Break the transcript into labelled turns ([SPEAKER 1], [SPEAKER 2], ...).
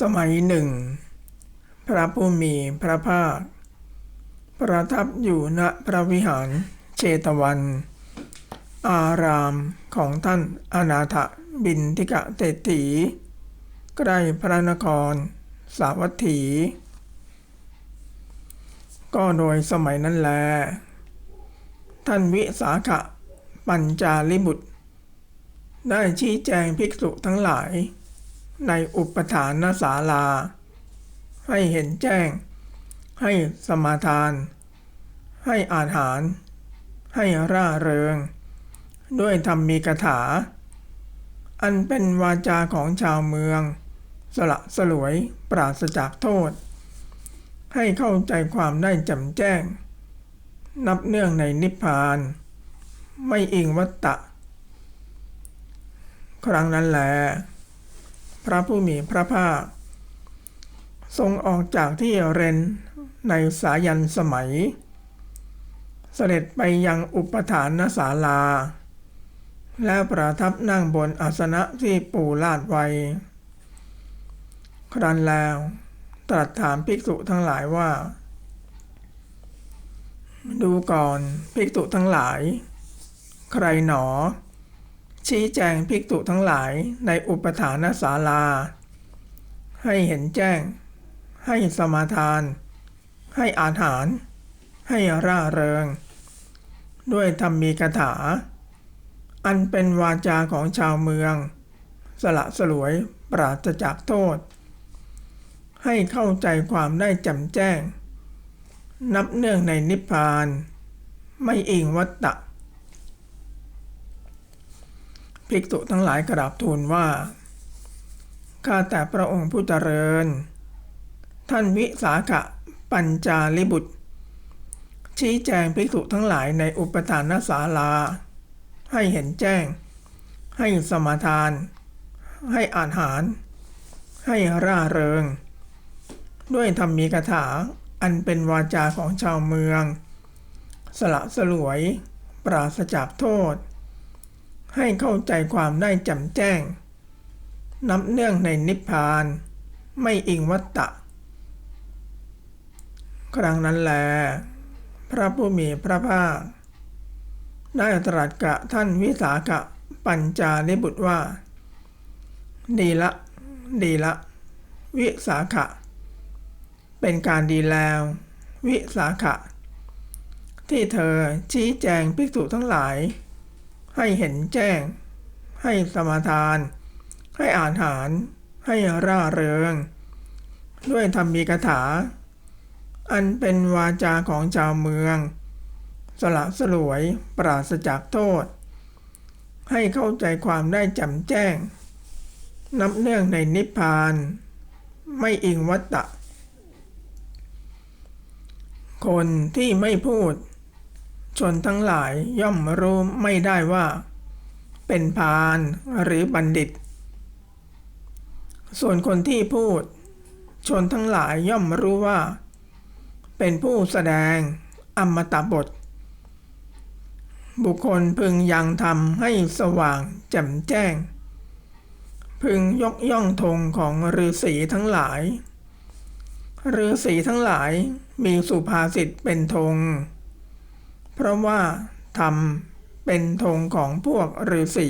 [SPEAKER 1] สมัยหนึ่ง พระผู้มีพระภาค ประทับอยู่ณพระวิหารเชตวัน อารามของท่านอนาถบินทิกะเตตีใกล้พระนคร สาวัตถี ก็โดยสมัยนั้นแล ท่านวิสาขะปัญจาลิบุตร ได้ชี้แจงภิกษุทั้งหลาย ในอุปทานศาลา ให้เห็นแจ้ง ให้สมาทาน ให้อาหาร ให้ร่าเริง ด้วยธรรมีกถา อันเป็นวาจาของชาวเมือง สละสลวยปราศจากโทษ ให้เข้าใจความได้จำแจ้ง นับเนื่องในนิพพาน ไม่อิงวัตตะ ครั้งนั้นแหละ พระผู้มีพระภาค ทรงออกจากที่เรนในสายันสมัย เสด็จไปยังอุปทานศาลา และประทับนั่งบนอาสนะที่ปูลาดไว้ ครั้นแล้วตรัสถามภิกษุทั้งหลายว่า ดูก่อนภิกษุทั้งหลาย ใครหนอ ชี้แจงภิกษุทั้งหลายในอุปทานศาลา ให้เห็นแจ้ง ให้สมาทาน ให้อาหาร ให้ร่าเริง ด้วยธรรมีกถา อันเป็นวาจาของชาวเมือง สละสลวยปราศจากโทษ ให้เข้าใจความได้จำแจ้ง นับเนื่องในนิพพาน ไม่อิงวัตตะ ภิกษุทั้งหลายกราบทูลว่า ข้าแต่พระองค์ผู้เจริญ ท่านวิสาขะปัญจาลิบุตร ชี้แจงภิกษุทั้งหลายในอุปทานศาลา ให้เห็นแจ้ง ให้สมาทาน ให้อาหาร ให้ร่าเริง ด้วยธรรมีกถาอันเป็นวาจาของชาวเมือง สละสลวย ปราศจากโทษ ให้เข้าใจความได้จำแจ้ง นับเนื่องในนิพพาน ไม่อิงวัตตะ ครั้งนั้นแล พระผู้มีพระภาค ได้ตรัสกะท่านวิสาขะปัญจาลิบุตรว่า ดีละ ดีละ วิสาขะ เป็นการดีแล้ว วิสาขะ ที่เธอชี้แจงภิกษุทั้งหลาย ให้เห็นแจ้ง ให้สมาทาน ให้อ่านหาร ให้ร่าเริง ด้วยธรรมีกถา อันเป็นวาจาของชาวเมือง สละสลวยปราศจากโทษ ให้เข้าใจความได้จำแจ้ง นับเนื่องในนิพพาน ไม่อิงวัตตะ คนที่ไม่พูด ชนทั้งหลายย่อมรู้ไม่ได้ว่า เป็นพานหรือบัณฑิต ส่วนคนที่พูด ชนทั้งหลายย่อมรู้ว่า เป็นผู้แสดงอมตะบท บุคคลพึงยังทำให้สว่างแจ่มแจ้ง พึงยกย่องธงของฤาษีทั้งหลายฤาษีทั้งหลายมีสุภาษิตเป็นธง เพราะว่าธรรมเป็นธงของพวกฤาษีษี